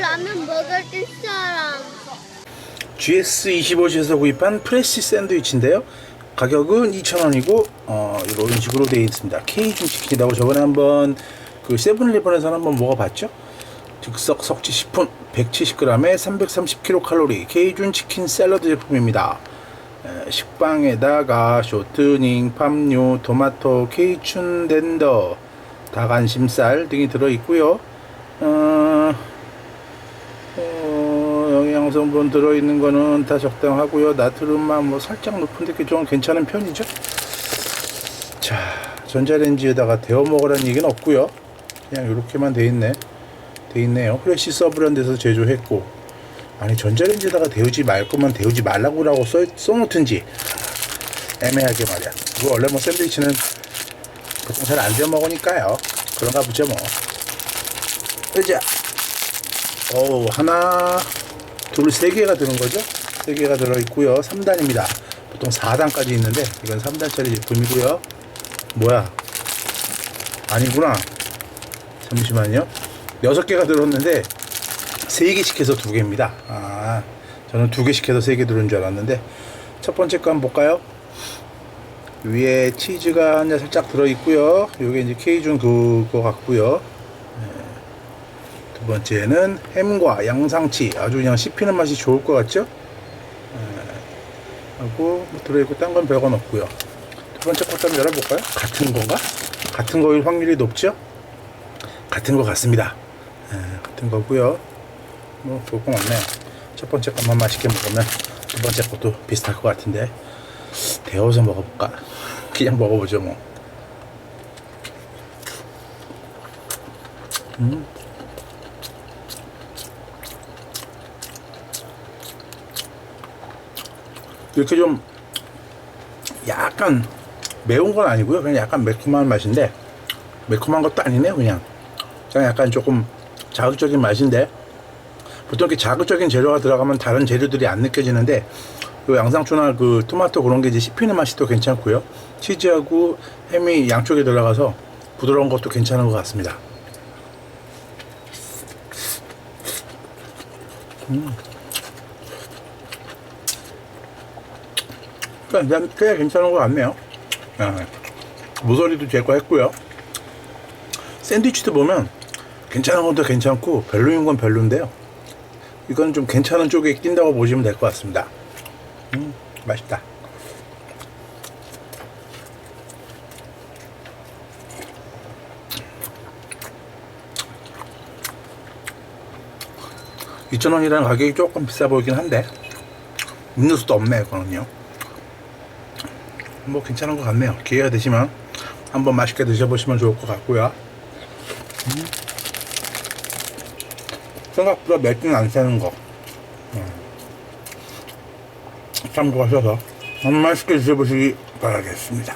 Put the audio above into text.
라면 먹을 사람. GS25시에서 구입한 프레시 샌드위치인데요. 가격은 2,000원이고 어, 이런 식으로 되어 있습니다. 케이준 치킨이라고 저번에 한번 그 세븐일레븐에서 한번 먹어봤죠. 즉석 석지 식품 170g에 330kcal 케이준 치킨 샐러드 제품입니다. 에, 식빵에다가 쇼트닝, 팜유, 토마토, 케이춘 덴더, 닭안심살 등이 들어있고요. 어, 어, 영양성분 들어있는 거는 다 적당하고요. 나트륨만 뭐 살짝 높은데 그게 좀 괜찮은 편이죠. 자, 전자레인지에다가 데워 먹으라는 얘기는 없고요. 그냥 이렇게만 돼 있네. 돼 있네요. 프레시 서브랜드에서 제조했고 아니 전자레인지에다가 데우지 말 거면 데우지 말라고라고 써, 써놓든지 애매하게 말이야. 그거 원래 뭐 샌드위치는 보통 잘 안 데워 먹으니까요. 그런가 보죠 뭐. 으자. 어우 하나 둘세 개가 드는 거죠? 세 개가 들어 있고요. 3단입니다. 보통 4단까지 있는데 이건 3단짜리 제품이고요. 뭐야? 아니구나. 잠시만요. 6개가 들었는데 3개씩 해서 2개입니다. 아 저는 2개씩 해서 3개 들은 줄 알았는데 첫 번째 거 한번 볼까요? 위에 치즈가 살짝 들어 있고요. 요게 이제 케이준 그거 같고요. 두 번째는 햄과 양상치 아주 그냥 씹히는 맛이 좋을 것 같죠? 에, 하고 뭐 들어있고 딴 건 별건 없고요. 두 번째 한번 열어볼까요? 같은 건가? 같은 거일 확률이 높죠? 같은 거 같습니다. 에, 같은 거고요. 뭐 좋은 건 없네요. 첫 번째 것만 맛있게 먹으면 두 번째 것도 비슷할 것 같은데 데워서 먹어볼까? 그냥 먹어보죠 뭐. 이렇게 좀 약간 매운 건 아니고요. 그냥 약간 매콤한 맛인데 매콤한 것도 아니네요. 그냥 그냥 약간 조금 자극적인 맛인데 보통 이렇게 자극적인 재료가 들어가면 다른 재료들이 안 느껴지는데 그 양상추나 그 토마토 그런 게 이제 씹히는 맛이 또 괜찮고요. 치즈하고 햄이 양쪽에 들어가서 부드러운 것도 괜찮은 것 같습니다. 그냥, 꽤 괜찮은 것 같네요. 아, 모서리도 제거했고요. 샌드위치도 보면 괜찮은 것도 괜찮고 별로인 건 별로인데요. 이건 좀 괜찮은 쪽에 낀다고 보시면 될 것 같습니다. 음, 맛있다. (2,000원이라는) 가격이 조금 비싸 보이긴 한데 음료수도 없네 그거는요 뭐 괜찮은 것 같네요. 기회가 되시면 한번 맛있게 드셔보시면 좋을 것 같고요. 음. 생각보다 맵진 않다는 거. 음. 참고하셔서 한번 맛있게 드셔보시기 바라겠습니다.